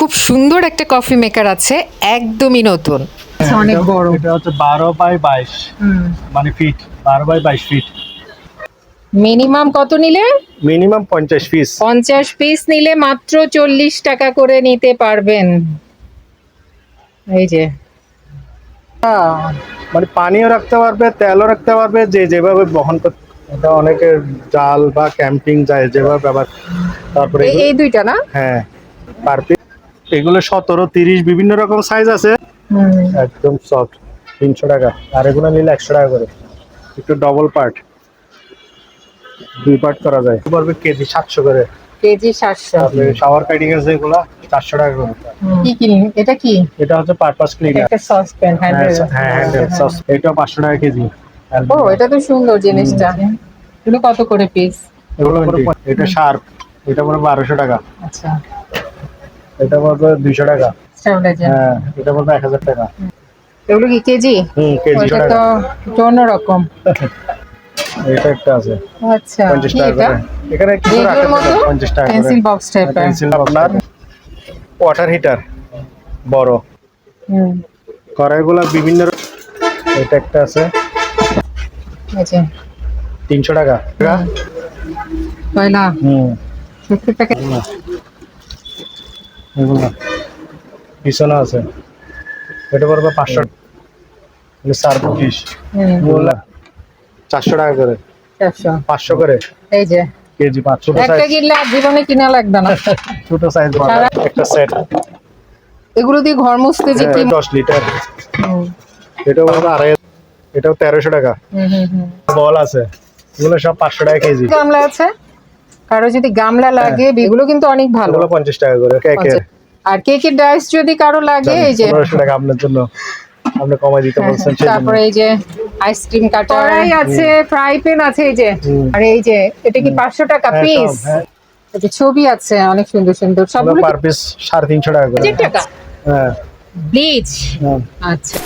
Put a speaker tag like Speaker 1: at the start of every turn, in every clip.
Speaker 1: খুব সুন্দর একটা কফি মেকার আছে একদমই নতুন।
Speaker 2: আচ্ছা, অনেক বড়।
Speaker 3: এটা হচ্ছে বারো বাই বাইশ। মানে ফিট বারো বাই বাইশ ফিট
Speaker 2: মিনিমাম কত নিলে?
Speaker 3: মিনিমাম পঞ্চাশ পিস
Speaker 2: পঞ্চাশ পিস নিলে মাত্র চল্লিশ টাকা করে নিতে পারবেন। এই যে। আহ,
Speaker 3: মানে পানিও রাখতে পারবে তেলও রাখতে পারবে যে যেভাবে বহন করতে এটা অনেকের জাল বা ক্যাম্পিং যায় যেভাবে ব্যবহার তারপরে
Speaker 2: এই- দুইটা না?
Speaker 3: হ্যাঁ পার পিস এগুলো সতেরো তিরিশ বিভিন্ন রকম সাইজ আছে। একদম সফট তিনশো টাকা। আর এগুলো নিলে একশো টাকা করে। একটু ডবল পার্ট দুই পার্ট করা যায়। পড়বে কেজি সাতশো করে।
Speaker 2: কেজি সাতশো।
Speaker 3: শাওয়ার কাটিং আছে এগুলো চারশো টাকা করে।
Speaker 2: কি কি এটা কি?
Speaker 3: এটা হচ্ছে পারপাস ক্লিনার
Speaker 2: একটা সসপ্যান হ্যান্ডেল
Speaker 3: হ্যাঁ হ্যান্ডেল সস এটা পাঁচশো টাকা কেজি।
Speaker 2: ও এটা তো সুন্দর জিনিসটা। এগুলো কত করে পিস
Speaker 3: এগুলো এটা শার্প এটা পড়বে বারোশো টাকা।
Speaker 2: আচ্ছা।
Speaker 3: এটা পড়বে দুইশো টাকা। হ্যাঁ। এটা পড়বে এক হাজার টাকা।
Speaker 2: এগুলো কি কেজি?
Speaker 3: হুম কেজি
Speaker 2: তো একটু অন্যরকম
Speaker 3: এটা একটা আছে।
Speaker 2: আচ্ছা
Speaker 3: পঞ্চাশ
Speaker 2: কি
Speaker 3: টাকা এখানে কিছু পঞ্চাশ টাকা
Speaker 2: পেন্সিল বক্স টাইপের
Speaker 3: পেন্সিল আপনার ওয়াটার হিটার বড়।
Speaker 2: হুম।
Speaker 3: কড়াইগুলো বিভিন্ন এটা একটা আছে। তিনশো টাকা।
Speaker 2: কয়লা?
Speaker 3: হুম।
Speaker 2: সত্তর টাকা।
Speaker 3: এগুলো পিছনে আছে। এটা পড়বে পাঁচশো সার্ভ পিস।
Speaker 2: হুম।
Speaker 3: চারশো টাকা করে। পাঁচশো করে?
Speaker 2: এই যে।
Speaker 3: কেজি পাঁচ ছোট
Speaker 2: একটা কিনলে আর জীবনে কিনা লাগবে না।
Speaker 3: ছোট সাইজ একটা সেট
Speaker 2: এগুলো দিয়ে ঘর মুছতে যে কি
Speaker 3: দশ লিটার
Speaker 2: হুম,
Speaker 3: এটাও পড়বে আড়াই এটাও তেরোশো টাকা।
Speaker 2: হুম, হুম, হুম।
Speaker 3: বল আছে। এগুলো সব পাঁচশো টাকা কেজি।
Speaker 2: গামলা আছে? কারও যদি গামলা লাগে এগুলো কিন্তু অনেক ভালো।
Speaker 3: পঞ্চাশ টাকা করে কেকের।
Speaker 2: আর কেকের ডাইস যদি কারও লাগে এই যে
Speaker 3: টাকা আপনার জন্য। আপনি কমাই দিতে বলছেন
Speaker 2: তারপরে এই যে আইসক্রিম কাটার আছে ফ্রাই প্যান আছে এই যে। আর এই যে এটা কি পাঁচশো টাকা
Speaker 3: হ্যাঁ,
Speaker 2: পিস
Speaker 3: হ্যাঁ।
Speaker 2: এই যে ছবি আছে অনেক সুন্দর সুন্দর। সবগুলো
Speaker 3: পার পিস সাড়ে তিনশো টাকা করে।
Speaker 2: হাজার টাকা?
Speaker 3: হ্যাঁ।
Speaker 2: ব্লিচ
Speaker 3: হ্যাঁ।
Speaker 2: আচ্ছা।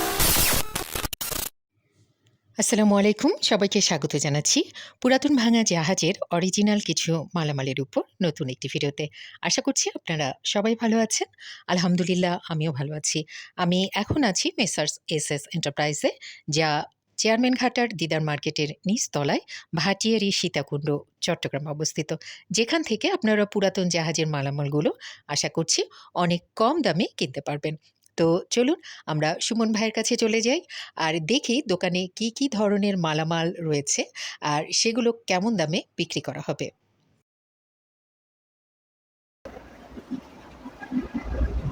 Speaker 1: আসসালামু আলাইকুম। সবাইকে স্বাগত জানাচ্ছি পুরাতন ভাঙা জাহাজের অরিজিনাল কিছু মালামালের উপর নতুন একটি ভিডিওতে। আশা করছি আপনারা সবাই ভালো আছেন। আলহামদুলিল্লাহ, আমিও ভালো আছি। আমি এখন আছি মেসার্স এস এস এন্টারপ্রাইজে যা চেয়ারম্যান ঘাটার দিদার মার্কেটের নিচতলায় ভাটিয়ারি সীতাকুণ্ড, চট্টগ্রাম অবস্থিত। যেখান থেকে আপনারা পুরাতন জাহাজের মালামালগুলো আশা করছি অনেক কম দামে কিনতে পারবেন। তো চলুন আমরা সুমন ভাইয়ের কাছে চলে যাই আর দেখি দোকানে কি কি ধরনের মালামাল রয়েছে আর সেগুলো কেমন দামে বিক্রি করা হবে।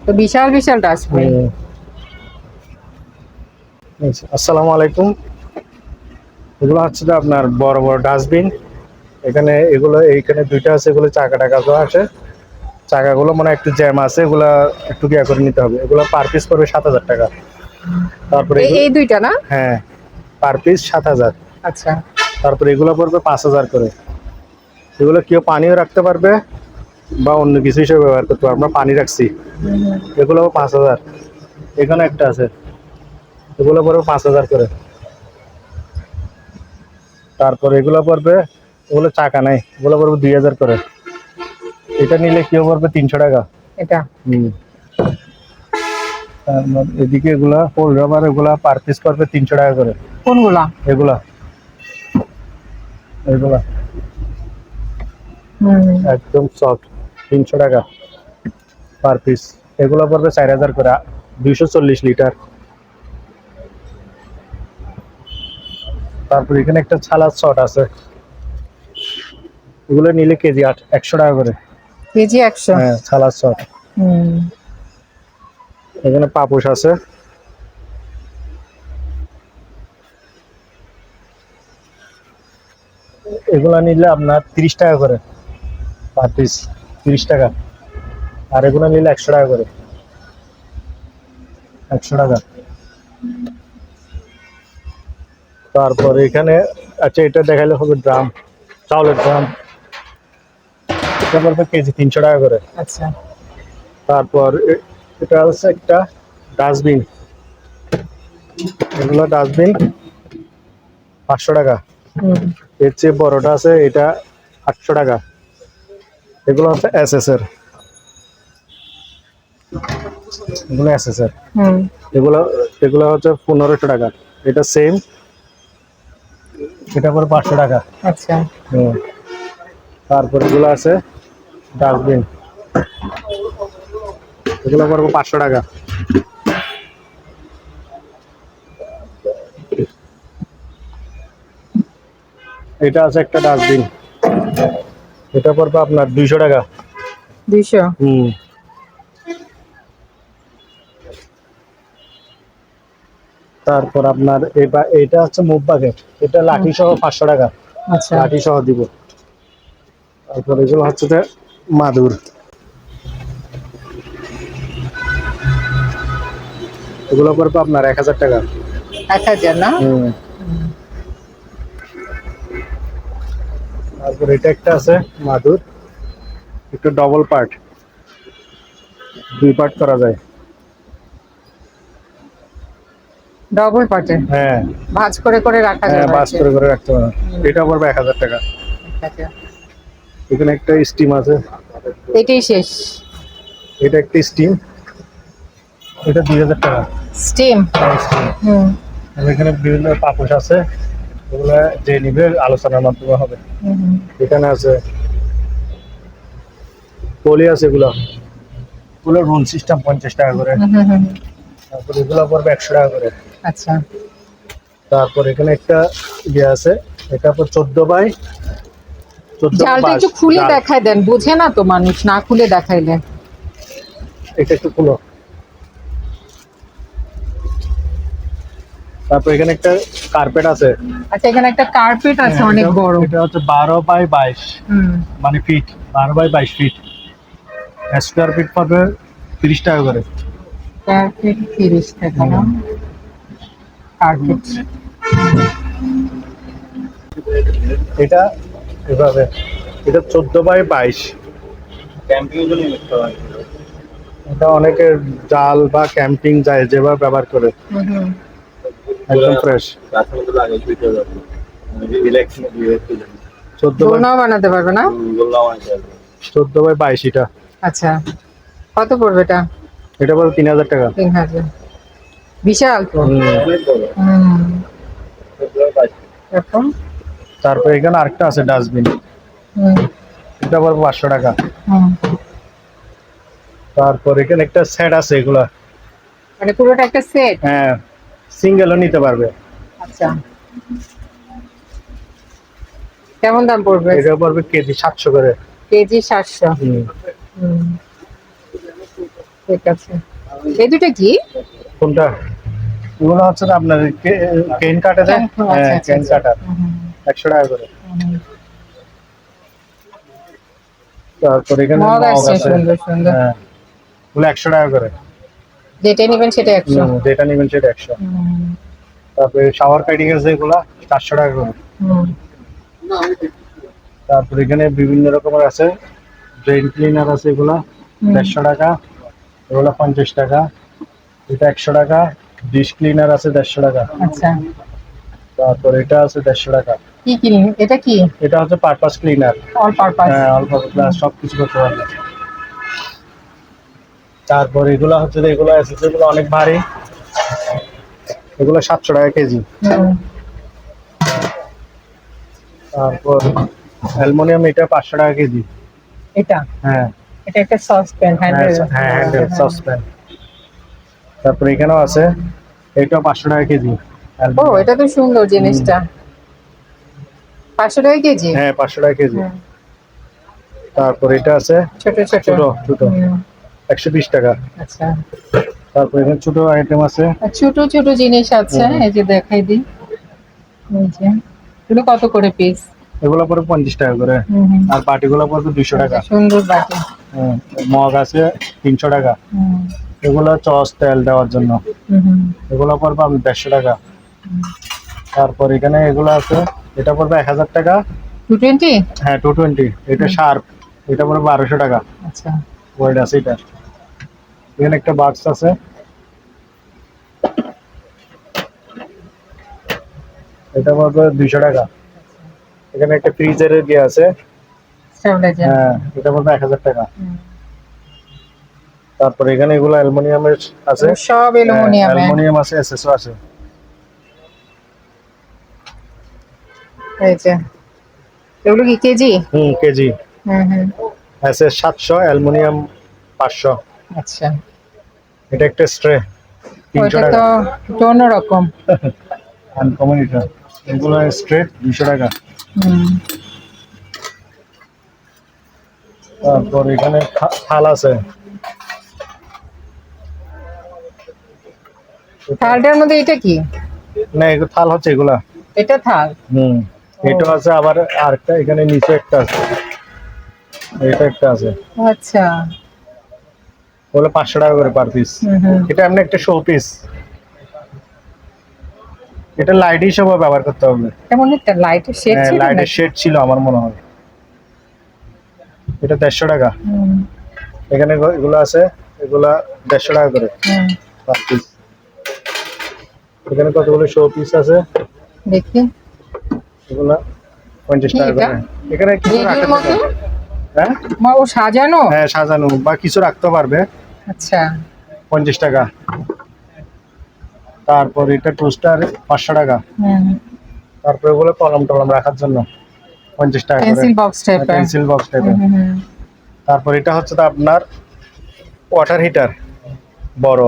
Speaker 2: তো বিশাল বিশাল ডাস্টবিন
Speaker 3: আসসালামু আলাইকুম। এগুলো হচ্ছে আপনার বড় বড় ডাস্টবিন এখানে এগুলো এইখানে দুইটা আছে এগুলো চাকা টাকা আছে। চাকাগুলো মানে একটু জ্যাম আছে এগুলো একটু ইয়া করে নিতে হবে। এগুলো পার পিস পড়বে সাত হাজার টাকা। তারপরে
Speaker 2: এই- এই দুইটা না?
Speaker 3: হ্যাঁ পার পিস সাত হাজার।
Speaker 2: আচ্ছা।
Speaker 3: তারপরে এগুলো পড়বে পাঁচ হাজার করে। এগুলো কেউ পানিও রাখতে পারবে বা অন্য কিছু হিসেবে ব্যবহার করতে পারবে। আমরা পানি রাখছি। এগুলো পাঁচ হাজার। এখানে একটা আছে। এগুলো পড়বে পাঁচ হাজার করে। তারপরে এগুলো পড়বে এগুলো চাকা নাই। এগুলো পড়বে দুই হাজার করে। এটা নিলে কেউ পড়বে? তিনশো টাকা।
Speaker 2: এটা।
Speaker 3: হুম। তারপর এদিকে এগুলা হোল রাবার এগুলা পার পিস পড়বে তিনশো টাকা করে।
Speaker 2: কোনগুলা?
Speaker 3: এগুলা। এগুলা। একদম সফট তিনশো টাকা পার পিস এগুলো পড়বে চার হাজার করে দুইশো চল্লিশ লিটার। তারপর এখানে একটা ছালার শট আছে। এগুলো নিলে কেজি আট একশো টাকা করে।
Speaker 2: কেজি একশো।
Speaker 3: হ্যাঁ ছালার
Speaker 2: হুম।
Speaker 3: এখানে পাপোশ আছে। এগুলা নিলে আপনার তিরিশ টাকা করে পার পিস তিরিশ টাকা। আর এগুলো নিলে একশো টাকা করে। একশো টাকা। তারপর এখানে আচ্ছা এটা দেখাইলে হবে ড্রাম চাউলের ড্রাম। এটা পড়বে কেজি তিনশো টাকা করে।
Speaker 2: আচ্ছা।
Speaker 3: তারপর এটা হচ্ছে একটা ডাস্টবিন। এগুলো ডাস্টবিন পাঁচশো টাকা। এর চেয়ে বড়টা আছে এটা আটশো টাকা। এগুলো হচ্ছে এস এস এর এগুলো আছে স্যার
Speaker 2: হুম।
Speaker 3: এগুলো এগুলো হচ্ছে পনেরোশো টাকা। এটা সেম এটা পাঁচশো টাকা।
Speaker 2: আচ্ছা।
Speaker 3: তারপর এগুলো আছে ডাস্টবিন। এগুলো পড়ব পাঁচশো টাকা। এটা আছে একটা ডাস্টবিন। এটা পড়বে আপনার দুইশো টাকা।
Speaker 2: দুইশো?
Speaker 3: হুম। তারপর আপনার এটা এটা হচ্ছে মুভ বাকেট। এটা লাঠি সহ পাঁচশো টাকা।
Speaker 2: আচ্ছা।
Speaker 3: লাঠি সহ দিব। তারপর এগুলো হচ্ছে যে মাদুর। এগুলো পড়বে আপনার এক হাজার টাকা।
Speaker 2: এক হাজার না?
Speaker 3: তারপর এটা একটা আছে মাদুর। একটু ডবল পার্ট দুই পার্ট করা যায়।
Speaker 2: ডবল পার্টের
Speaker 3: হ্যাঁ।
Speaker 2: ভাঁজ করে করে রাখা
Speaker 3: হ্যাঁ
Speaker 2: যাবে
Speaker 3: বাস করে করে রাখতে পারো এটা পড়বে এক হাজার টাকা।
Speaker 2: আচ্ছা।
Speaker 3: এখানে একটা স্টিম আছে।
Speaker 2: এটাই শেষ।
Speaker 3: এটা একটা স্টিম এটা দুই হাজার টাকা।
Speaker 2: স্টিম
Speaker 3: স্টিম
Speaker 2: হুম।
Speaker 3: এখানে বিভিন্ন পাপোশ আছে। ওগুলো যে নিবে আলোচনার মাধ্যমে হবে। এখানে আছে। পলি আছে এগুলো। এগুলো রুল সিস্টেম পঞ্চাশ টাকা করে। তারপর এগুলো পড়বে একশো টাকা করে।
Speaker 2: আচ্ছা।
Speaker 3: তারপর এখানে একটা ইয়ে আছে। এটা পর চোদ্দ বাই
Speaker 2: জালটা একটু খুলে দেখাই দেন বুঝে না তো মানুষ না খুলে দেখাইলে।
Speaker 3: এটা একটু খুলো। তারপর এখানে একটা কার্পেট আছে।
Speaker 2: আচ্ছা এখানে একটা কার্পেট আছে
Speaker 3: হ্যাঁ,
Speaker 2: অনেক বড়।
Speaker 3: এটা হচ্ছে বারো বাই বাইশ
Speaker 2: হুম।
Speaker 3: মানে ফিট বারো বাই বাইশ ফিট স্কোয়ার ফিট পাবে তিরিশ টাকা করে।
Speaker 2: কার্পেট তিরিশ টাকা। না কার্পেট
Speaker 3: এটা এভাবে। এটা চোদ্দ বাই বাইশ। এটা অনেকের জাল বা ক্যাম্পিং যায় যেভাবে ব্যবহার করে। একদম ফ্রেশ চোদ্দ
Speaker 2: বানাতে পারবে না?
Speaker 3: চোদ্দ বাই বাইশ এটা।
Speaker 2: আচ্ছা। কত পড়বে এটা?
Speaker 3: এটা বলে তিন হাজার টাকা।
Speaker 2: তিন হাজার। বিশাল তো। এরকম?
Speaker 3: তারপর এখানে আরেকটা আছে ডাস্টবিন। এটা বলব পাঁচশো টাকা। তারপর এখানে একটা সেট আছে এগুলা।
Speaker 2: মানে পুরোটা একটা সেট?
Speaker 3: হ্যাঁ সিঙ্গেলও নিতে পারবে।
Speaker 2: আচ্ছা। কেমন দাম পড়বে?
Speaker 3: এটা পড়বে কেজি সাতশো করে।
Speaker 2: কেজি সাতশো। ঠিক আছে। এই দুটো কি?
Speaker 3: কোনটা? এগুলো হচ্ছে আপনার কেন কাটে দেয়
Speaker 2: আচ্ছা,
Speaker 3: হ্যাঁ
Speaker 2: আচ্ছা,
Speaker 3: কেন
Speaker 2: আচ্ছা।
Speaker 3: একশো টাকা করে। তারপর এখানে হ্যাঁ। একশো টাকা করে।
Speaker 2: যেটা নেবেন সেটা একশো।
Speaker 3: যেটা নেবেন সেটা একশো। তারপরে শাওয়ার প্যাডিং আছে এগুলা চারশো টাকা করে। তারপর এখানে বিভিন্ন রকমের আছে। ড্রেন ক্লিনার আছে এগুলা দেড়শো টাকা। এগুলো পঞ্চাশ টাকা। এটা একশো টাকা। ডিশ ক্লিনার আছে দেড়শো টাকা।
Speaker 2: আচ্ছা।
Speaker 3: তারপর এটা আছে দেড়শো টাকা।
Speaker 2: কি কি এটা কি?
Speaker 3: এটা হচ্ছে পারপাস ক্লিনার
Speaker 2: অল পারপাস
Speaker 3: হ্যাঁ অল্প গ্লাস সব কিছু করতে পারবে। তারপর এগুলো হচ্ছে যে এগুলো আছে যেগুলো অনেক ভারী। এগুলো সাতশো টাকা কেজি। তারপর অ্যালুমিনিয়াম এটা পাঁচশো টাকা কেজি।
Speaker 2: এটা?
Speaker 3: হ্যাঁ।
Speaker 2: এটা একটা সসপ্যান হ্যান্ডেল
Speaker 3: হ্যাঁ হ্যান্ডেল সসপ্যান তারপর এখানেও আছে এটাও পাঁচশো টাকা কেজি।
Speaker 2: ও এটা তো সুন্দর জিনিসটা। পাঁচশো টাকা কেজি?
Speaker 3: হ্যাঁ পাঁচশো টাকা কেজি। তারপর এটা আছে
Speaker 2: ছোট ছোট।
Speaker 3: ছোট একশো বিশ টাকা।
Speaker 2: আচ্ছা।
Speaker 3: তারপর এখানে ছোট আইটেম আছে।
Speaker 2: ছোট ছোট জিনিস আছে এই যে দেখাই দিই। এই যে এগুলো কত করে পিস
Speaker 3: এগুলো পরে পঞ্চাশ টাকা করে। আর বাটিগুলো পড়বে দুইশো টাকা।
Speaker 2: সুন্দর বাটি।
Speaker 3: মগ আছে তিনশো টাকা। এগুলো চস তেল দেওয়ার জন্য। এগুলো পড়বে আপনি দেড়শো টাকা। তারপর এখানে এগুলো আছে এটা পড়বে এক হাজার টাকা।
Speaker 2: Two twenty?
Speaker 3: হ্যাঁ টু টোয়েন্টি। এটা শার্প। এটা পড়বে বারোশো টাকা।
Speaker 2: আচ্ছা।
Speaker 3: ওয়েট আছে এটা। এখানে একটা বাক্স আছে। এটা পড়বে দুইশো টাকা। এখানে একটা ফ্রিজের দিয়ে আছে। হ্যাঁ এটা পড়বে এক হাজার টাকা। তারপরে এখানে এগুলো অ্যালুমিনিয়ামের আছে।
Speaker 2: সব অ্যালুমিনিয়াম।
Speaker 3: অ্যালুমিনিয়াম আছে এসএসও আছে।
Speaker 2: এই যে এগুলো কি কেজি?
Speaker 3: হুম কেজি।
Speaker 2: হুম হুম।
Speaker 3: এসএস সাতশো অ্যালুমিনিয়াম পাঁচশো।
Speaker 2: আচ্ছা।
Speaker 3: এটা একটা স্ট্রে তিনশো
Speaker 2: ওইটা
Speaker 3: টাকা।
Speaker 2: তো অন্যরকম।
Speaker 3: আনকমন এটা। এগুলো স্ট্রে দুশো টাকা।
Speaker 2: হুম।
Speaker 3: তারপর এখানে থাল আছে।
Speaker 2: থালটার মধ্যে এটা কি?
Speaker 3: না এগুলো থাল হচ্ছে এগুলা।
Speaker 2: এটা থাল?
Speaker 3: হুম। এটা আছে আবার আরেকটা এখানে নিচে একটা আছে। এটা একটা আছে।
Speaker 2: আচ্ছা।
Speaker 3: ওগুলো পাঁচশো টাকা করে পার পিস এটা এমনি একটা শো পিস এটা লাইট হিসেবে ব্যবহার করতে হবে।
Speaker 2: কেমন একটা লাইটের শেড ছিল
Speaker 3: লাইটের? শেড ছিল আমার মনে হয়। এটা দেড়শো টাকা। এখানে এগু- এগুলো আছে এগুলা দেড়শো টাকা করে পার পিস এখানে কতগুলো শো পিস আছে?
Speaker 2: দেখি।
Speaker 3: এগুলা পঞ্চাশ টাকা করে। এখানে কিছু
Speaker 2: বেগের
Speaker 3: রাখা
Speaker 2: মতো?
Speaker 3: হ্যাঁ?
Speaker 2: ও সাজানো?
Speaker 3: হ্যাঁ সাজানো। বা কিছু রাখতে পারবে।
Speaker 2: আচ্ছা।
Speaker 3: পঞ্চাশ টাকা। তারপর এটা টোস্টার পাঁচশো টাকা। তারপরে ওগুলো কলম টলম রাখার জন্য। পঞ্চাশ টাকা
Speaker 2: পেন্সিল বক্স টাইপের
Speaker 3: পেন্সিল বক্স টাইপের তারপর এটা হচ্ছে তো আপনার ওয়াটার হিটার বড়।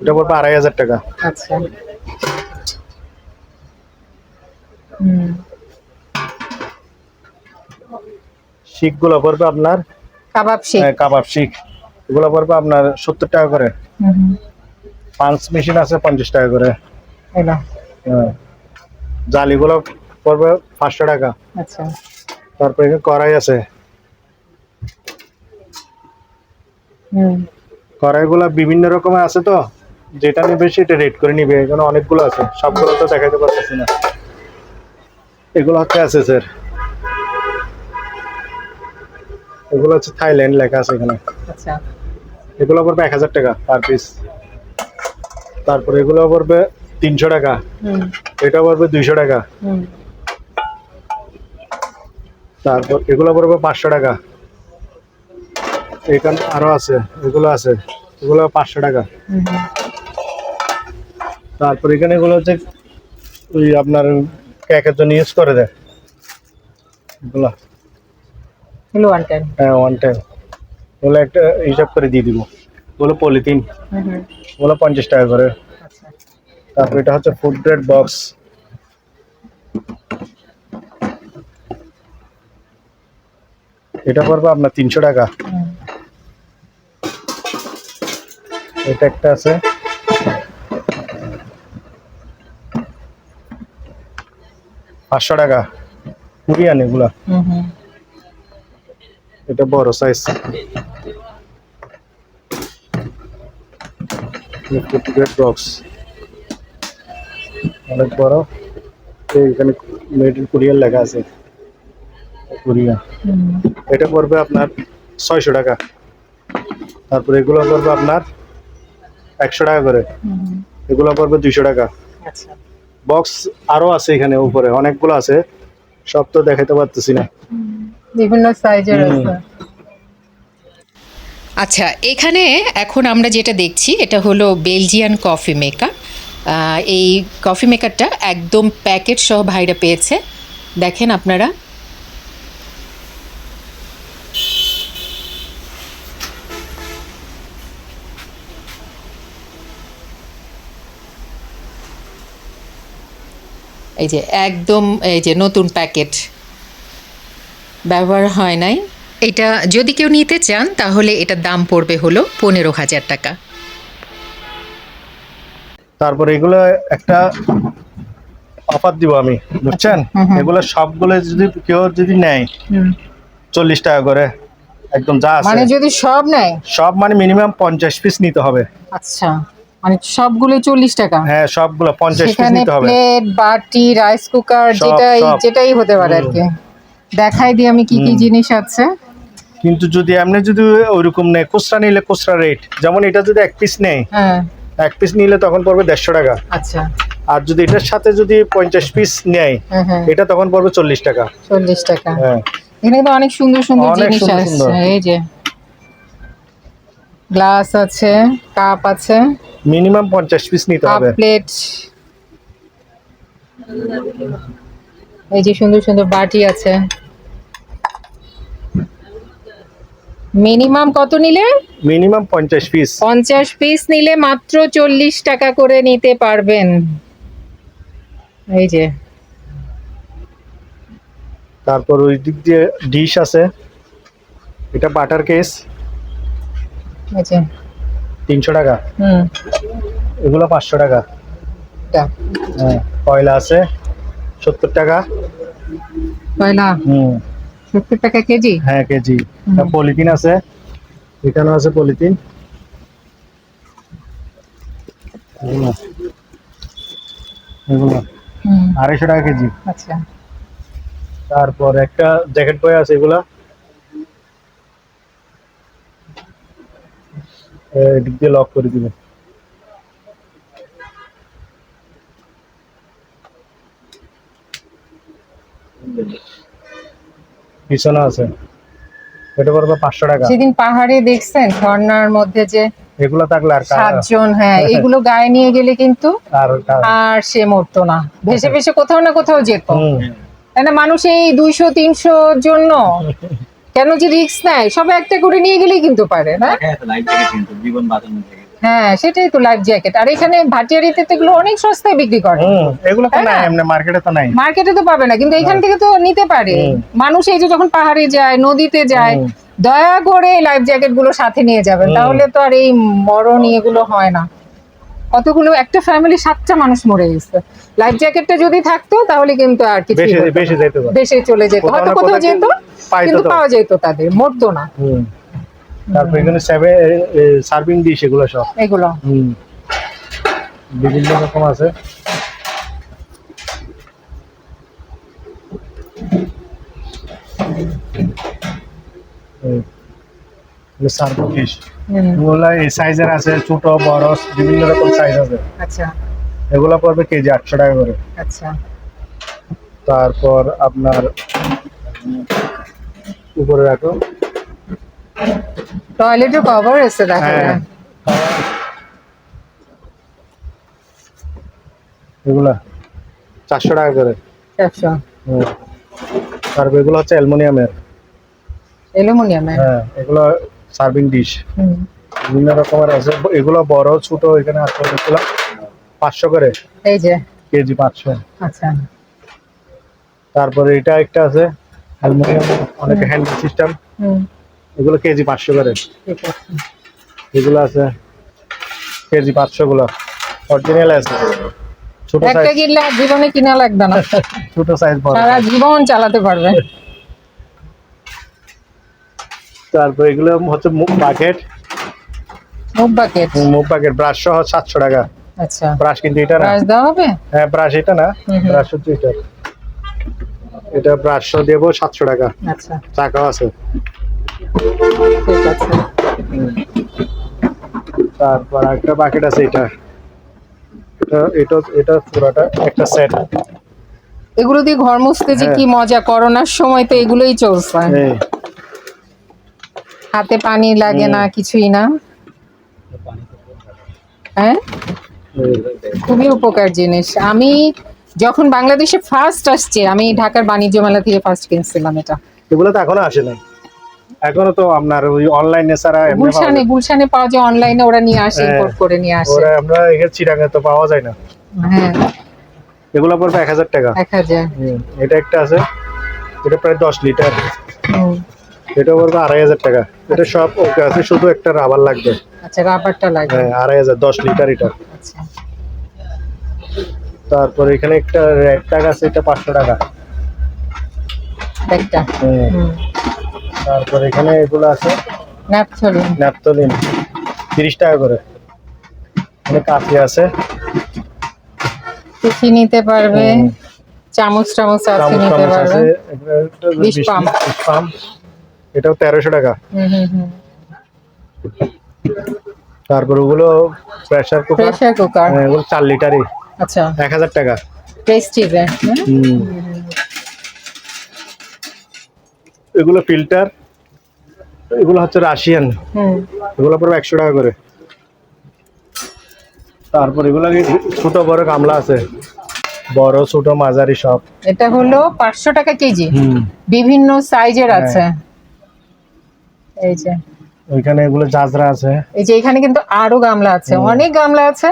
Speaker 3: এটা পড়বে আড়াই হাজার টাকা।
Speaker 2: আচ্ছা। হুম
Speaker 3: শিখগুলো পড়বে আপনার?
Speaker 2: কাবাব শেক
Speaker 3: হ্যাঁ, কাবাব শিখ। এগুলো পড়বে আপনার সত্তর টাকা করে। পাঞ্চ মেশিন আছে পঞ্চাশ টাকা করে। হ্যাঁ। জালিগুলো পড়বে পাঁচশো টাকা।
Speaker 2: আচ্ছা।
Speaker 3: তারপরে কড়াই আছে। কড়াইগুলো বিভিন্ন রকমের আছে তো? যেটা নিবে সেটা রেট করে নিবে। এখানে অনেকগুলো আছে। সবগুলো তো দেখাইতে পারতেছি না। এগুলো হচ্ছে স্যার এগুলো হচ্ছে থাইল্যান্ড লেখা আছে এখানে।
Speaker 2: আচ্ছা।
Speaker 3: এগুলো পড়বে এক হাজার টাকা পার পিস তারপরে এগুলো পড়বে তিনশো টাকা। এটা পড়বে দুইশো টাকা। তারপর এগুলো পড়বে পাঁচশো টাকা। এখানে আরও আছে এগুলো আছে। এগুলো পাঁচশো টাকা। তারপর এখানে এগুলো হচ্ছে ওই আপনার কেকের জন্য ইউজ করে দেয়। এগুলো।
Speaker 2: হলো ওয়ান টাইম
Speaker 3: হ্যাঁ ওয়ান টাইম ওগুলো একটা হিসাব করে দিয়ে দিব। ওগুলো পলিথিন ওগুলো পঞ্চাশ টাকা করে।
Speaker 2: আচ্ছা।
Speaker 3: তারপর এটা হচ্ছে ফুড গ্রেড বক্স এটা পড়বে আপনার তিনশো টাকা। এটা একটা আছে। পাঁচশো টাকা। কুরিয়ান এগুলা এটা বড় সাইজ বক্স অনেক বড়। এখানে মেড ইন কোরিয়ান লেখা আছে। কোরিয়া এটা পড়বে আপনার ছয়শো টাকা। তারপরে এগুলো পড়বে আপনার একশো টাকা করে। এগুলো পড়বে দুইশো টাকা।
Speaker 2: আচ্ছা।
Speaker 3: বক্স আরও আছে এখানে উপরে অনেকগুলো আছে। সব তো দেখাতে পারতেছি না।
Speaker 2: বিভিন্ন সাইজের আছে।
Speaker 1: আচ্ছা এখানে এখন আমরা যেটা দেখছি এটা হলো বেলজিয়ান কফি মেকার এই কফি মেকারটা একদম প্যাকেট সহ ভাইরা পেয়েছে। দেখেন আপনারা এই যে একদম এই যে নতুন প্যাকেট। ব্যবহার হয় নাই। এটা যদি কেউ নিতে চান তাহলে এটার দাম পড়বে হলো পনেরো হাজার টাকা।
Speaker 3: তারপর এগুলো একটা অফার দিব আমি বুঝছেন। এগুলো সবগুলো যদি কেউ যদি নেয় চল্লিশ টাকা করে একদম যা
Speaker 2: মানে যদি সব নেয়?
Speaker 3: সব মানে মিনিমাম পঞ্চাশ পিস নিতে হবে।
Speaker 2: আচ্ছা। মানে সবগুলো চল্লিশ টাকা।
Speaker 3: হ্যাঁ সবগুলো পঞ্চাশ পিস নিতে হবে।
Speaker 2: প্লেট বাটি রাইস কুকার যেটাই যেটাই হতে পারে আর কি। দেখাই দিই আমি কি কি জিনিস আছে।
Speaker 3: কিন্তু যদি এমনি যদি ওইরকম নেই খুচরা নিলে খুচরা রেট যেমন এটা যদি এক পিস নেই
Speaker 2: হ্যাঁ।
Speaker 3: এক পিস নিলে তখন পড়বে দেড়শো টাকা।
Speaker 2: আচ্ছা।
Speaker 3: আর যদি এটার সাথে যদি পঞ্চাশ পিস নেয়
Speaker 2: হ্যাঁ হ্যাঁ।
Speaker 3: এটা তখন পড়বে চল্লিশ টাকা।
Speaker 2: চল্লিশ টাকা।
Speaker 3: হ্যাঁ।
Speaker 2: এখানে তো অনেক সুন্দর সুন্দর জিনিস আছে। এই যে গ্লাস আছে কাপ আছে।
Speaker 3: মিনিমাম পঞ্চাশ পিস নিতে
Speaker 2: কাপ
Speaker 3: হবে।
Speaker 2: প্লেট। এই যে সুন্দর সুন্দর বাটি আছে। মিনিমাম কত নিলে?
Speaker 3: মিনিমাম পঞ্চাশ পিস।
Speaker 2: পঞ্চাশ পিস নিলে মাত্র চল্লিশ টাকা করে নিতে পারবেন। এই যে।
Speaker 3: তারপর ওই দিক দিয়ে ডিশ আছে। এটা বাটার কেস
Speaker 2: যে
Speaker 3: তিনশো টাকা?
Speaker 2: হুম।
Speaker 3: এগুলো পাঁচশো টাকা। হ্যাঁ কয়লা আছে? সত্তর টাকা।
Speaker 2: কয়লা?
Speaker 3: হুম।
Speaker 2: সত্তর টাকা কেজি?
Speaker 3: হ্যাঁ কেজি। পলিথিন আছে? এখানেও আছে পলিথিন। এগুলো। এগুলো। আড়াইশো টাকা কেজি।
Speaker 2: আচ্ছা।
Speaker 3: তারপর একটা জ্যাকেট বয় আছে এগুলা। এদিক দিয়ে লক করে দিবে। পিছনে আছে। এটা পড়বে পাঁচশো টাকা।
Speaker 2: সেদিন পাহাড়ে দেখছেন ঝর্ণার মধ্যে যে
Speaker 3: এগুলো থাকলে আর
Speaker 2: সাতজন হ্যাঁ এগুলো গায়ে নিয়ে গেলে কিন্তু
Speaker 3: আর
Speaker 2: সে মরতো না। ভেসে ভেসে কোথাও না কোথাও যেত। তাই না? মানুষ এই দুইশো তিনশো জন্য কেন যে রিস্ক নেয়? সব একটা করে নিয়ে গেলেই কিন্তু পারে না?
Speaker 4: হ্যাঁ তো লাইফ জ্যাকেট কিন্তু জীবন বাঁচানোর জ্যাকেট
Speaker 2: হ্যাঁ সেটাই তো লাইফ জ্যাকেট আর এখানে ভাটিয়ারিতে তো এগুলো অনেক সস্তায় বিক্রি করে।
Speaker 3: এগুলো তো নাই এমনি মার্কেটে তো নাই।
Speaker 2: মার্কেটে তো পাবে না কিন্তু এখান থেকে তো নিতে পারে। মানুষ এই যে যখন পাহাড়ে যায় নদীতে যায় দয়া করে লাইফ জ্যাকেটগুলো সাথে নিয়ে যাবেন। তাহলে তো আর এই মরণ এগুলো হয় না। কতগুলো একটা ফ্যামিলি সাতটা মানুষ মরে গেছে। লাইফ জ্যাকেটটা যদি থাকতো তাহলে কিন্তু আর কিছু
Speaker 3: বেশি বেশি যেতে পারে
Speaker 2: দেশে চলে যেত। হয়তো কোথাও যেত কিন্তু পাওয়া যেত তাদের মরতো না।
Speaker 3: তারপর এখানে সার্ভিং ডিশ এগুলো সব।
Speaker 2: এগুলো।
Speaker 3: বিভিন্ন রকম আছে। সার্ভিং ডিশ এগুলো এই সাইজের আছে ছোট বড় বিভিন্ন রকম সাইজ আছে।
Speaker 2: আচ্ছা।
Speaker 3: এগুলো পড়বে কেজি আটশো টাকা করে।
Speaker 2: আচ্ছা।
Speaker 3: তারপর আপনার উপরে রাখো।
Speaker 2: টয়লেটের কভার আছে দেখা।
Speaker 3: হ্যাঁ। এগুলা চারশো টাকা করে।
Speaker 2: চারশো।
Speaker 3: তারপর এগুলো হচ্ছে অ্যালমোনিয়ামের।
Speaker 2: অ্যালুমিনিয়ামের?
Speaker 3: হ্যাঁ এগুলো সার্ভিং ডিশ। বিভিন্ন রকমের আছে। এগুলো বড় ছোট এখানে আছে এগুলো পাঁচশো করে।
Speaker 2: এই যে।
Speaker 3: কেজি পাঁচশো।
Speaker 2: আচ্ছা।
Speaker 3: তারপরে এটা একটা আছে অ্যালমোনিয়াম অনেক হ্যান্ডেল সিস্টেম। এগুলো কেজি পাঁচশো করে। এগুলো আছে কেজি পাঁচশো গুলো। অরিজিনাল আছে। ছোট
Speaker 2: একটা
Speaker 3: সাইজ
Speaker 2: কিনলে আর জীবনে কিনা লাগবে না।
Speaker 3: ছোট সাইজ বড়।
Speaker 2: সারা জীবন চালাতে পারবে।
Speaker 3: তারপর এগুলো হচ্ছে মুখ বাকেট
Speaker 2: মুখ বাকেট
Speaker 3: মুখ বাকেট ব্রাশ সহ সাতশো টাকা।
Speaker 2: আচ্ছা।
Speaker 3: ব্রাশ কিন্তু এটা না।
Speaker 2: ব্রাশ দেওয়া হবে?
Speaker 3: হ্যাঁ ব্রাশ এটা না। ব্রাশ হচ্ছে এটা। এটা ব্রাশ সহ দেবো সাতশো টাকা।
Speaker 2: আচ্ছা।
Speaker 3: চাকাও আছে।
Speaker 2: ঠিক আছে।
Speaker 3: তারপর একটা বাকেট আছে এটা। এটা এটা এটা পুরোটা একটা সেট
Speaker 2: এগুলো দিয়ে ঘর মুছতে যে
Speaker 3: হ্যাঁ।
Speaker 2: কি মজা করোনার সময় তো এগুলোই চলছে।
Speaker 3: এই
Speaker 2: হাতে পানি লাগে না কিছুই না। হ্যাঁ? খুবই উপকার জিনিস। আমি যখন বাংলাদেশে ফার্স্ট আসছে আমি ঢাকার বাণিজ্য মেলা থেকে ফার্স্ট কিনছিলাম এটা।
Speaker 3: এগুলো তো এখনও আসে নাই। এখনও তো আপনার ওই অনলাইনে পাওয়া
Speaker 2: গুলশানে গুলশানে পাওয়া যায় অনলাইনে ওরা নিয়ে আসে
Speaker 3: হ্যাঁ।
Speaker 2: ইম্পোর্ট করে নিয়ে আসে।
Speaker 3: ওরা আমরা এখানে চিরাঙে তো পাওয়া যায় না।
Speaker 2: হ্যাঁ।
Speaker 3: এগুলো পড়বে এক হাজার টাকা।
Speaker 2: এক হাজার।
Speaker 3: হুম, এটা একটা আছে এটা প্রায় দশ লিটার।
Speaker 2: হুম।
Speaker 3: এটা পড়বে আড়াই হাজার টাকা। এটা সব ওকে আছে শুধু একটা রাবার লাগবে।
Speaker 2: আচ্ছা রাবারটা লাগে
Speaker 3: হ্যাঁ আড়াই হাজার দশ লিটার এটা।
Speaker 2: আচ্ছা।
Speaker 3: তারপর এখানে একটা রেড টাকা আছে এটা পাঁচশো টাকা।
Speaker 2: একটা
Speaker 3: হুম। তারপর এখানে এগুলো আছে।
Speaker 2: ন্যাপথলিন
Speaker 3: ন্যাপথলিন তিরিশ টাকা করে। এখানে কাঁচি আছে।
Speaker 2: কুচি নিতে পারবে। চামচ টামচ আছে
Speaker 3: চামচ
Speaker 2: নিতে পারবে। বিশ
Speaker 3: বিশ-
Speaker 2: পাম।
Speaker 3: বিশ পাম এটাও তেরোশো টাকা। তারপর ওগুলো প্রেসার কুকার
Speaker 2: প্রেসার কুকার
Speaker 3: এগুলো চার লিটারই।
Speaker 2: আচ্ছা।
Speaker 3: এক হাজার টাকা। হুম। এগুলো ফিল্টার এগুলো হচ্ছে রাশিয়ান
Speaker 2: হুম।
Speaker 3: এগুলো পড়বে একশো টাকা করে। তারপর এগুলো ছোট বড় গামলা আছে। বড় ছোট মাঝারি সব।
Speaker 2: এটা হলো পাঁচশো টাকা কেজি। বিভিন্ন সাইজের
Speaker 3: হ্যাঁ।
Speaker 2: আছে। এই যে।
Speaker 3: ওইখানে এগুলো জাজরা আছে।
Speaker 2: এই যে এখানে কিন্তু আরও গামলা আছে। অনেক গামলা আছে।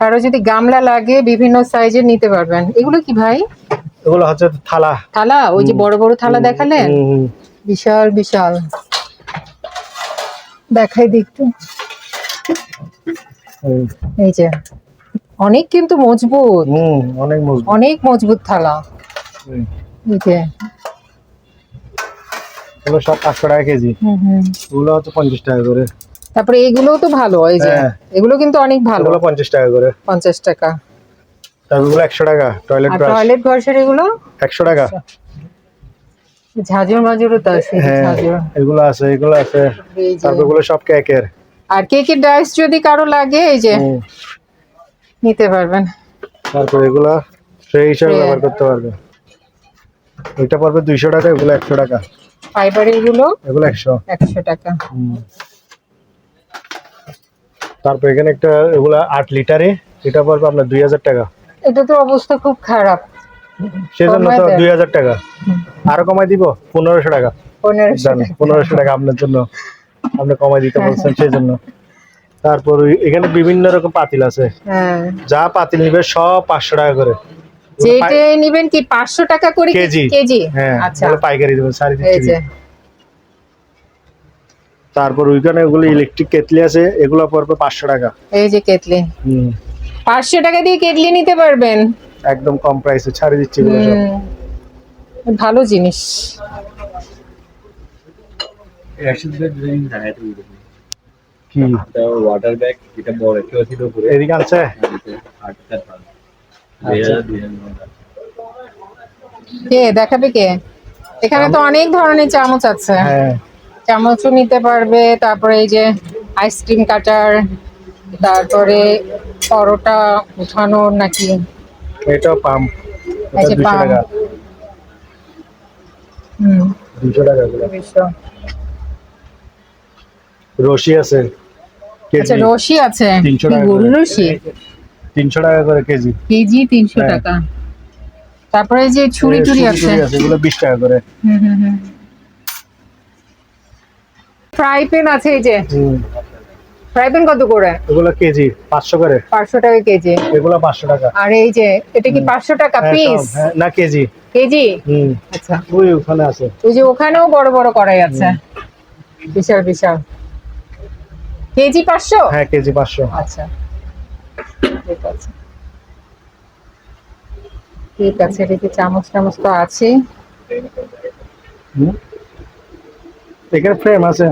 Speaker 2: কারও যদি গামলা লাগে বিভিন্ন সাইজের নিতে পারবেন। এগুলো কি ভাই?
Speaker 3: এগুলো হচ্ছে থালা।
Speaker 2: থালা? ওই যে বড় বড় থালা দেখালেন। বিশাল বিশাল। দেখাই দিই একটু। এই যে। অনেক কিন্তু মজবুত।
Speaker 3: অনেক মজবুত।
Speaker 2: অনেক মজবুত থালা। এই যে।
Speaker 3: এগুলো সব পাঁচশো টাকা কেজি। এগুলো হচ্ছে পঞ্চাশ টাকা করে।
Speaker 2: তারপরে এগুলোও তো ভালো এই যে
Speaker 3: হ্যাঁ।
Speaker 2: এগুলো কিন্তু অনেক ভালো।
Speaker 3: এগুলো পঞ্চাশ টাকা করে।
Speaker 2: পঞ্চাশ টাকা।
Speaker 3: তারপর এগুলো একশো টাকা টয়লেট ব্রাশ
Speaker 2: টয়লেট ঘষের এগুলো?
Speaker 3: একশো টাকা।
Speaker 2: ঝাঁঝর মাজুরও তো আছে
Speaker 3: হ্যাঁ এগুলো আছে এগুলো আছে।
Speaker 2: এই
Speaker 3: তারপর এগুলো সব কেকের।
Speaker 2: আর কেকের ডাইস যদি কারও লাগে এই যে নিতে পারবেন।
Speaker 3: তারপর এগুলো সেই হিসাবে ব্যবহার করতে পারবে। এটা পড়বে দুইশো টাকা এগুলো একশো টাকা।
Speaker 2: ফাইবারেরগুলো
Speaker 3: এগুলো একশো।
Speaker 2: একশো টাকা।
Speaker 3: তারপর এখানে একটা এগুলা আট লিটারে এটা পড়বে আপনার দুই হাজার টাকা।
Speaker 2: এটা তো অবস্থা খুব খারাপ।
Speaker 3: সেজন্য তো
Speaker 2: কমায় দেন।
Speaker 3: দুই হাজার টাকা। আরও কমাই দিব? পনেরোশো টাকা।
Speaker 2: পনেরোশো
Speaker 3: জান পনেরোশো টাকা আপনার জন্য। আপনি কমাই দিতে বলছেন সেই জন্য তারপর এখানে বিভিন্ন রকম পাতিল আছে।
Speaker 2: হ্যাঁ।
Speaker 3: যা পাতিল নিবে সব পাঁচশো টাকা করে।
Speaker 2: যেটা নিবেন কি পাঁচশো টাকা করে
Speaker 3: কেজি।
Speaker 2: কেজি?
Speaker 3: হ্যাঁ
Speaker 2: আচ্ছা।
Speaker 3: এগুলো পাইকারি দেবেন সাড়ে
Speaker 2: এই
Speaker 3: তারপর ওইখানে ওগুলো ইলেকট্রিক কেটলি আছে এগুলো পড়বে পাঁচশো টাকা।
Speaker 2: এই যে কেটলি।
Speaker 3: হুম।
Speaker 2: পাঁচশো টাকা দিয়ে কেটলি নিতে পারবেন?
Speaker 3: একদম কম প্রাইসে ছাড়ে দিচ্ছি এগুলো সব।
Speaker 2: ভালো জিনিস।
Speaker 3: কি?
Speaker 4: ওয়াটার ব্যাগ এটা বড় কেউ ছিল উপরে।
Speaker 3: এদিকে আনছে?
Speaker 4: আটটা
Speaker 2: কে দেখাবে কে? এখানে তো অনেক ধরনের চামচ আছে।
Speaker 3: হ্যাঁ।
Speaker 2: চামচও নিতে পারবে তারপরে এই যে আইসক্রিম কাটার তারপরে পরোটা উঠানোর নাকি?
Speaker 3: এটাও পাম্প টাকা।
Speaker 2: হুম।
Speaker 3: টাকা। রশি আছে।
Speaker 2: আচ্ছা রশি আছে। কি
Speaker 3: টাকা
Speaker 2: রশি
Speaker 3: তিনশো টাকা করে কেজি।
Speaker 2: কেজি তিনশো
Speaker 3: হ্যাঁ।
Speaker 2: টাকা। তারপরে যে ছুরি টুরি আছে।
Speaker 3: এগুলো বিশ টাকা করে।
Speaker 2: ফ্রাই প্যান আছে এই যে। ফ্রাই প্যান কত করে?
Speaker 3: এগুলো কেজি পাঁচশো করে।
Speaker 2: পাঁচশো টাকা কেজি।
Speaker 3: এগুলো পাঁচশো টাকা।
Speaker 2: আর এই যে এটা কি পাঁচশো টাকা
Speaker 3: হ্যাঁ,
Speaker 2: পিস
Speaker 3: হ্যাঁ, না কেজি।
Speaker 2: কেজি?
Speaker 3: হুম।
Speaker 2: আচ্ছা।
Speaker 3: ওই ওখানে আছে।
Speaker 2: ওই যে ওখানেও বড় বড় কড়াই আছে। বিশাল বিশাল। কেজি পাঁচশো?
Speaker 3: হ্যাঁ কেজি পাঁচশো।
Speaker 2: আচ্ছা। ঠিক আছে। ঠিক আছে দেখি চামচ টামচ তো আছে
Speaker 3: এখানে ফ্রেম আছে।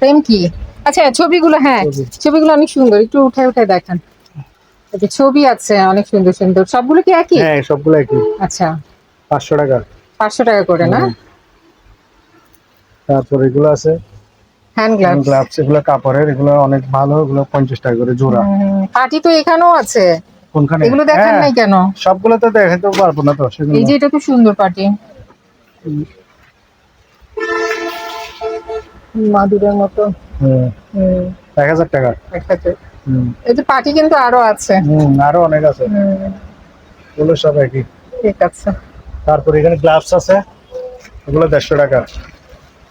Speaker 2: ফ্রেম কি? আচ্ছা ছবিগুলো হ্যাঁ
Speaker 3: ছবি।
Speaker 2: ছবিগুলো অনেক সুন্দর। একটু উঠায় উঠায় দেখান। ছবি আছে অনেক সুন্দর সুন্দর। সবগুলো কি একই?
Speaker 3: হ্যাঁ সবগুলো একই।
Speaker 2: আচ্ছা।
Speaker 3: পাঁচশো টাকা।
Speaker 2: পাঁচশো টাকা করে না?
Speaker 3: তারপর এগুলো আছে।
Speaker 2: হ্যান্ড গ্লাভস
Speaker 3: গ্লাভস এগুলো কাপড়ের এগুলো অনেক ভালো এগুলো পঞ্চাশ টাকা করে জোড়া।
Speaker 2: পার্টি তো এখানেও আছে।
Speaker 3: কোনখানে?
Speaker 2: এগুলো দেখান
Speaker 3: হ্যাঁ,
Speaker 2: নাই কেন?
Speaker 3: সবগুলো তো দেখাতে পারব না তো
Speaker 2: এই যে এটা তো সুন্দর পার্টি মাদুরের মতো।
Speaker 3: এক হাজার টাকা।
Speaker 2: এই যে পার্টি কিন্তু আরও আছে।
Speaker 3: হুম, আরও অনেক আছে। এগুলো সব একই।
Speaker 2: ঠিক আছে।
Speaker 3: তারপর এখানে গ্লাভস আছে। এগুলো দেড়শো টাকা।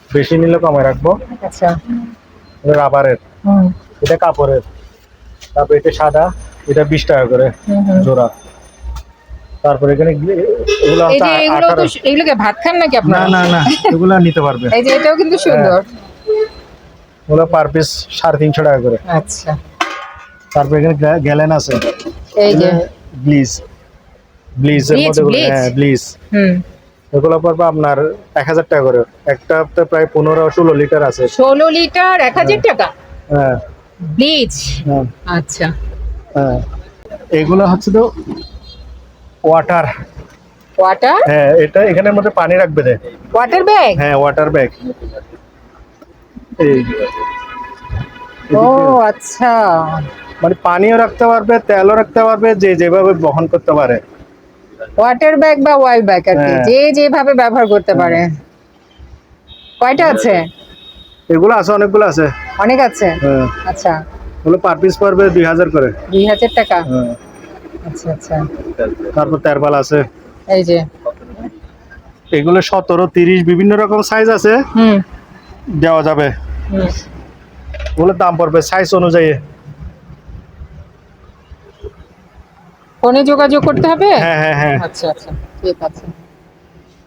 Speaker 3: বেশি নিলে কমে রাখব।
Speaker 2: আচ্ছা।
Speaker 3: রাবারের।
Speaker 2: হুম।
Speaker 3: এটা কাপড়ের। তারপর এটা সাদা এটা বিশ টাকা করে। জোড়া। তারপর এখানে এগুলো
Speaker 2: তো এগুলোকে ভাত খান নাকি
Speaker 3: না
Speaker 2: আপনারা?
Speaker 3: না না এগুলো নিতে পারবে।
Speaker 2: এই যে এটাও কিন্তু সুন্দর।
Speaker 3: ওগুলো পার পিস সাড়ে তিনশো টাকা করে।
Speaker 2: আচ্ছা।
Speaker 3: তারপর এখানে গ্যালেন আছে।
Speaker 2: এই যে।
Speaker 3: ব্লিজ। ব্লিজ এর মধ্যে হ্যাঁ ব্লিজ।
Speaker 2: হুম।
Speaker 3: এগুলো পড়বে আপনার এক হাজার টাকা করে। একটা প্রায় পনেরো ষোলো লিটার আছে।
Speaker 2: ষোলো লিটার এক হাজার টাকা?
Speaker 3: হ্যাঁ।
Speaker 2: ব্লিচ
Speaker 3: হ্যাঁ।
Speaker 2: আচ্ছা।
Speaker 3: হ্যাঁ। এগুলো হচ্ছে তো ওয়াটার
Speaker 2: ওয়াটার
Speaker 3: হ্যাঁ এটা এখানের মধ্যে পানি রাখবে রে
Speaker 2: ওয়াটার ব্যাগ
Speaker 3: হ্যাঁ ওয়াটার ব্যাগ এই।
Speaker 2: ও আচ্ছা।
Speaker 3: মানে পানিও রাখতে পারবে তেলও রাখতে পারবে যে যেভাবে বহন করতে পারে।
Speaker 2: ওয়াটার ব্যাগ বা ওয়াই ব্যাগ আর কি
Speaker 3: হ্যাঁ।
Speaker 2: যে যেভাবে ব্যবহার করতে পারে। কয়টা আছে?
Speaker 3: এগুলো আছে অনেকগুলো আছে।
Speaker 4: অনেক আছে?
Speaker 3: হ্যাঁ।
Speaker 4: আচ্ছা।
Speaker 3: ওগুলো পার পিস পড়বে দুই হাজার করে।
Speaker 4: দুই হাজার টাকা?
Speaker 3: হ্যাঁ।
Speaker 4: আচ্ছা আচ্ছা।
Speaker 3: তারপর তেরবাল আছে।
Speaker 4: এই যে।
Speaker 3: এগুলো সতেরো তিরিশ বিভিন্ন রকম সাইজ আছে।
Speaker 4: হুম।
Speaker 3: দেওয়া যাবে। ওগুলোর দাম পড়বে সাইজ অনুযায়ী।
Speaker 4: ফোনে যোগাযোগ করতে হবে?
Speaker 3: হ্যাঁ হ্যাঁ হ্যাঁ।
Speaker 4: আচ্ছা আচ্ছা। ঠিক আছে।